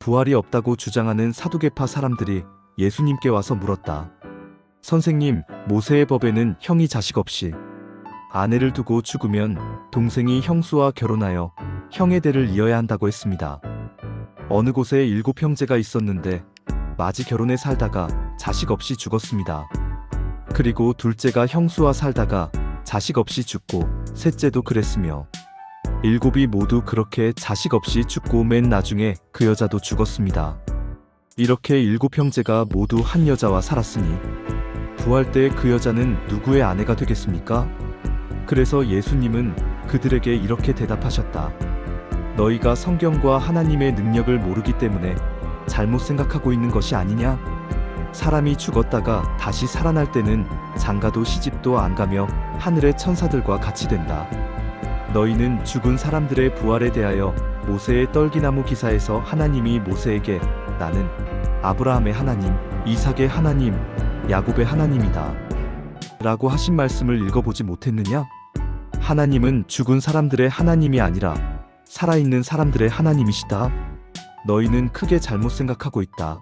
부활이 없다고 주장하는 사두개파 사람들이 예수님께 와서 물었다. 선생님, 모세의 법에는 형이 자식 없이 아내를 두고 죽으면 동생이 형수와 결혼하여 형의 대를 이어야 한다고 했습니다. 어느 곳에 일곱 형제가 있었는데 맞이 결혼해 살다가 자식 없이 죽었습니다. 그리고 둘째가 형수와 살다가 자식 없이 죽고 셋째도 그랬으며 일곱이 모두 그렇게 자식 없이 죽고 맨 나중에 그 여자도 죽었습니다. 이렇게 일곱 형제가 모두 한 여자와 살았으니 부활 때 그 여자는 누구의 아내가 되겠습니까? 그래서 예수님은 그들에게 이렇게 대답하셨다. 너희가 성경과 하나님의 능력을 모르기 때문에 잘못 생각하고 있는 것이 아니냐? 사람이 죽었다가 다시 살아날 때는 장가도 시집도 안 가며 하늘의 천사들과 같이 된다. 너희는 죽은 사람들의 부활에 대하여 모세의 떨기나무 기사에서 하나님이 모세에게 나는 아브라함의 하나님, 이삭의 하나님, 야곱의 하나님이다. 라고 하신 말씀을 읽어보지 못했느냐? 하나님은 죽은 사람들의 하나님이 아니라 살아있는 사람들의 하나님이시다. 너희는 크게 잘못 생각하고 있다.